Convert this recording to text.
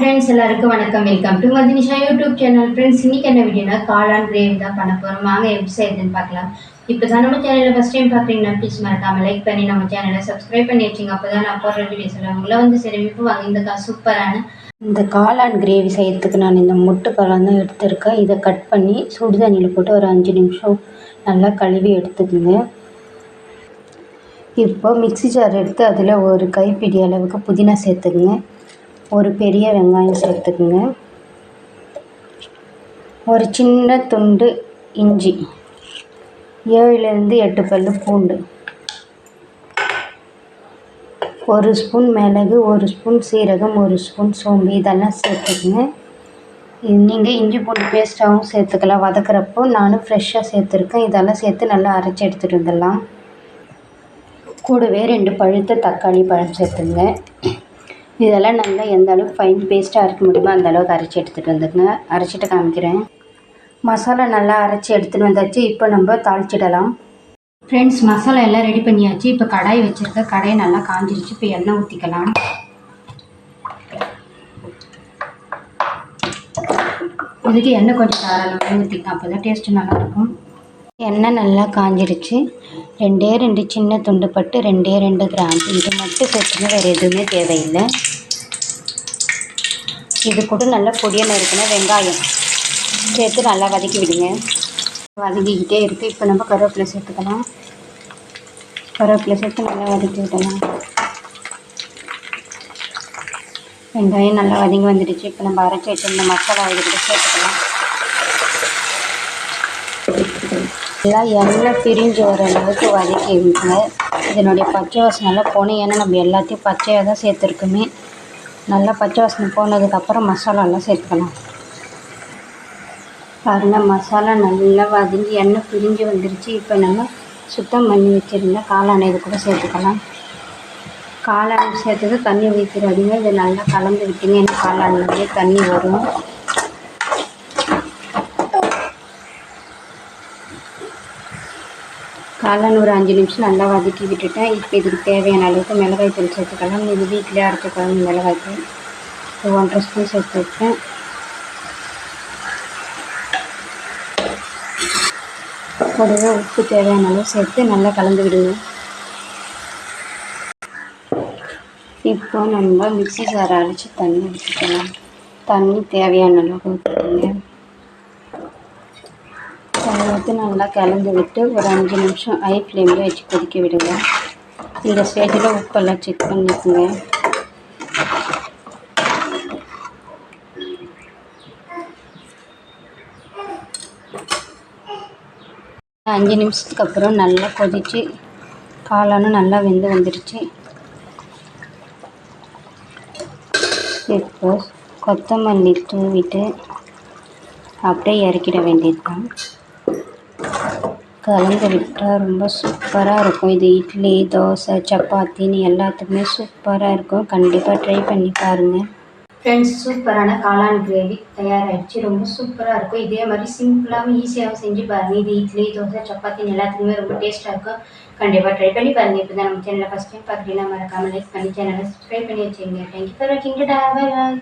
Friends எல்லாருக்கும் வணக்கம். Welcome to Madhinisha YouTube channel friends இன்றைக்கி என்ன வீடியோனா காளான் கிரேவி தான் பண்ண போகிறோம் வாங்க எப்படி செய்யுதுன்னு பார்க்கலாம். இப்போ தான் நம்ம சேனலில் ஃபஸ்ட் டைம் பார்க்குறீங்கன்னா ப்ளீஸ் மறக்காமல் லைக் பண்ணி நம்ம சேனலை சப்ஸ்கிரைப் பண்ணி வச்சுங்க. அப்போ தான் நான் போடுற வீடியோஸ் எல்லாம் உங்களை வந்து சரி வாங்க. இந்த கா சூப்பரான இந்த காளான் கிரேவி செய்யறதுக்கு நான் இந்த முட்டை பழம் தான் எடுத்திருக்கேன். இதை கட் பண்ணி சுடு தண்ணியில் போட்டு ஒரு அஞ்சு நிமிஷம் நல்லா கழுவி எடுத்துக்கோங்க. இப்போ மிக்சி ஜார் எடுத்து அதில் ஒரு கைப்பிடி அளவுக்கு புதினா சேர்த்துக்குங்க. ஒரு பெரிய வெங்காயம் சேர்த்துக்குங்க. ஒரு சின்ன துண்டு இஞ்சி. ஏழுலேருந்து எட்டு பல் பூண்டு. ஒரு ஸ்பூன் மிளகு ஒரு ஸ்பூன் சீரகம் ஒரு ஸ்பூன் சோம்பு இதெல்லாம் சேர்த்துக்குங்க. இது நீங்கள் இஞ்சி பூண்டு பேஸ்ட்டாகவும் சேர்த்துக்கலாம். வதக்குறப்போ நானும் ஃப்ரெஷ்ஷாக சேர்த்துருக்கேன். இதெல்லாம் சேர்த்து நல்லா அரைச்சி எடுத்துகிட்டு வந்துடலாம். கூடவே ரெண்டு பழுத்த தக்காளி பழம் சேர்த்துங்க. இதெல்லாம் நல்லா எந்த அளவுக்கு ஃபைன் பேஸ்ட்டாக அரைக்க முடியுமோ அந்த அளவுக்கு அரைச்சி எடுத்துகிட்டு வந்துடுங்க அரைச்சிட்டு காமிக்கிறேன். மசாலா நல்லா அரைச்சி எடுத்துகிட்டு வந்தாச்சு. இப்போ நம்ம தாளிச்சிடலாம். ஃப்ரெண்ட்ஸ் மசாலா எல்லாம் ரெடி பண்ணியாச்சு. இப்போ கடாய் வச்சுருக்க கடாய் நல்லா காஞ்சிருச்சு. இப்போ எண்ணெய் ஊற்றிக்கலாம் இதுக்கு எண்ணெய் கொஞ்சம் தாராளமாக ஊற்றிக்கலாம் அப்போ தான் டேஸ்ட்டு நல்லாயிருக்கும் எண்ணெய் நல்லா காஞ்சிடுச்சு ரெண்டே ரெண்டு சின்ன துண்டு பட்டு ரெண்டே ரெண்டு கிராம்பு இது மட்டும் சேர்த்துனா வேறு எதுவுமே தேவையில்லை. இது கூட நல்லா பொடியாக நறுக்கின வெங்காயம். சேர்த்து நல்லா வதக்கி விடுங்க. வதக்கிக்கிட்டே இருக்குது இப்போ நம்ம கருவேப்பிலை சேர்த்துக்கலாம். கருவேப்பிலை சேர்த்து நல்லா வதக்கி விடலாம். வெங்காயம் நல்லா வதங்கி வந்துடுச்சு. இப்போ நம்ம அரைச்சி வச்சிருந்த மசாலா இது கூட சேர்த்துக்கலாம். எல்லாம் எண்ணெய் பிரிஞ்சு வர அளவுக்கு வதக்கி விடுங்க இதனுடைய பச்சை வாசனைலாம் போனேன் ஏன்னா நம்ம எல்லாத்தையும் பச்சையாக தான் சேர்த்துருக்குமே. நல்லா பச்சை வாசனை போனதுக்கப்புறம் மசாலாலாம் சேர்த்துக்கலாம். பாருங்கள் மசாலா நல்லா வதங்கி எண்ணெய் பிரிஞ்சு வந்துருச்சு. இப்போ நம்ம சுத்தம் பண்ணி வச்சுருந்தா காளானை இது கூட சேர்த்துக்கலாம். காளான் சேர்த்தது தண்ணி ஊற்றிடாதீங்க இதை நல்லா கலந்து விட்டீங்க ஏன்னா காளான்லேயே தண்ணி வரும். காளான் ஒரு அஞ்சு நிமிஷம் நல்லா வதக்கி விட்டுட்டேன். இப்போ இதுக்கு தேவையான அளவுக்கு மிளகாய் தூள் சேர்த்துக்கலாம். இது வீட்டிலே அரைச்ச குழம்பு மிளகாய் தூள். ஒரு ஒன்றரை ஸ்பூன் சேர்த்துருக்கேன் கூடவே உப்பு தேவையான அளவு சேர்த்து நல்லா கலந்து விடுங்க. இப்போ நம்ம மிக்சி சாரை அரைச்சி தண்ணி ஊற்றிக்கலாம் தண்ணி தேவையான அளவுக்கு ஊற்றிக்கோங்க அதை வந்து நல்லா கலந்து விட்டு ஒரு அஞ்சு நிமிஷம் ஹை ஃப்ளேமில் வச்சு கொதிக்க விடுங்க. இந்த ஸ்டேஜில் உப்பெல்லாம் செக் பண்ணிக்கோங்க. அஞ்சு நிமிஷத்துக்கு அப்புறம் நல்லா கொதித்து காளானும் நல்லா வெந்து வந்துடுச்சு இப்போ கொத்தமல்லி தூவிட்டு அப்படியே இறக்கிட வேண்டியது தான் கலந்து விட்டால் ரொம்ப சூப்பராக இருக்கும். இது இட்லி தோசை சப்பாத்தின்னு எல்லாத்துக்குமே சூப்பராக இருக்கும். கண்டிப்பாக ட்ரை பண்ணி பாருங்கள் ஃப்ரெண்ட்ஸ் சூப்பரான காளான் கிரேவி தயாராகிடுச்சு ரொம்ப சூப்பராக இருக்கும். இதே மாதிரி சிம்பிளாகவும் ஈஸியாகவும் செஞ்சு பாருங்கள் இது இட்லி தோசை சப்பாத்தி எல்லாத்துக்குமே ரொம்ப டேஸ்ட்டாக இருக்கும். கண்டிப்பாக ட்ரை பண்ணி பாருங்கள் இப்போ தான் நம்ம சேனலில் ஃபஸ்ட் டைம் பார்க்குறீங்கன்னா மறக்காமல் லைக் பண்ணி சேனலை சப்ஸ்கிரைப் பண்ணி வச்சுருங்க. தேங்க்யூ ஃபார் வாட்சிங் பாய் பாய்